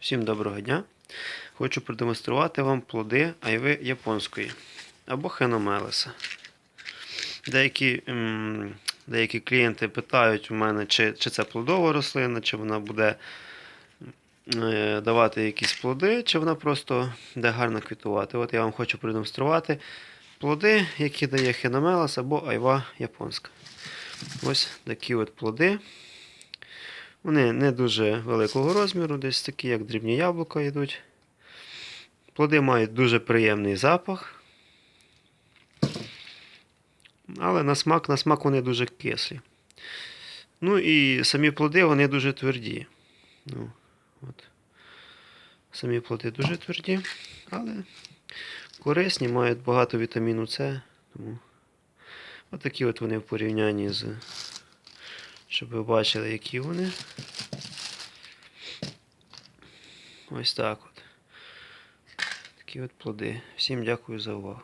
Всім доброго дня! Хочу продемонструвати вам плоди айви японської або хеномелеса. Деякі, деякі клієнти питають у мене, чи, чи це плодова рослина, чи вона буде е, давати якісь плоди, чи вона просто буде гарно квітувати. От я вам хочу продемонструвати плоди, які дає хеномелес або айва японська. Ось такі от плоди. Вони не дуже великого розміру, десь такі, як дрібні яблука йдуть. Плоди мають дуже приємний запах. Але на смак, на смак вони дуже кислі. Ну і самі плоди вони дуже тверді. Ну, от. Самі плоди дуже тверді, але корисні, мають багато вітаміну С. Тому отакі от вони в порівнянні з. Щоб ви бачили, які вони. Ось так от. Такі от плоди. Всім дякую за увагу.